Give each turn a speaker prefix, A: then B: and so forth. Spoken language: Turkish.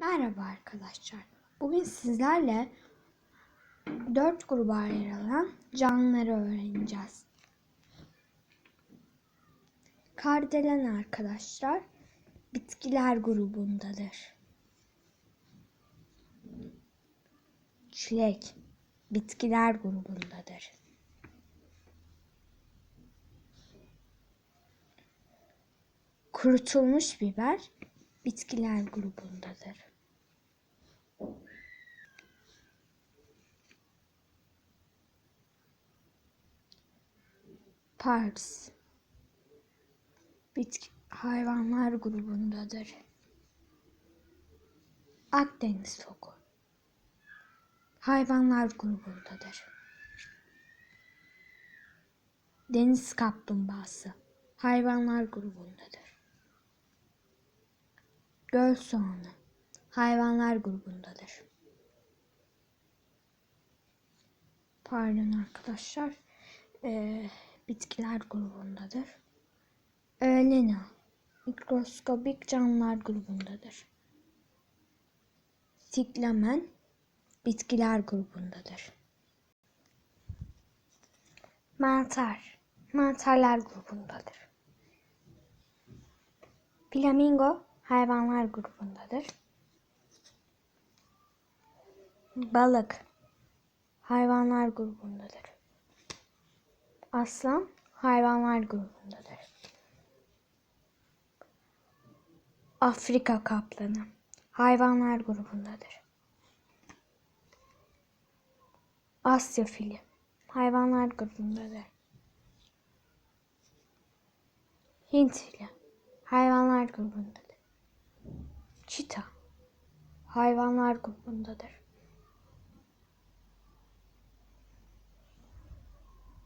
A: Merhaba arkadaşlar. Bugün sizlerle dört gruba ayrılan canlıları öğreneceğiz. Kardelen arkadaşlar bitkiler grubundadır. Çilek bitkiler grubundadır. Kurutulmuş biber bitkiler grubundadır. Parks bitki hayvanlar grubundadır. Akdeniz foku hayvanlar grubundadır. Deniz kaplumbağası hayvanlar grubundadır. Göl soğanı hayvanlar grubundadır. Pardon arkadaşlar. Ee, bitkiler grubundadır. Öğlena mikroskobik canlılar grubundadır. Siklamen bitkiler grubundadır. Mantar mantarlar grubundadır. Flamingo hayvanlar grubundadır. Balık hayvanlar grubundadır. Aslan hayvanlar grubundadır. Afrika kaplanı hayvanlar grubundadır. Asya fili hayvanlar grubundadır. Hint fili hayvanlar grubundadır. Çita hayvanlar grubundadır.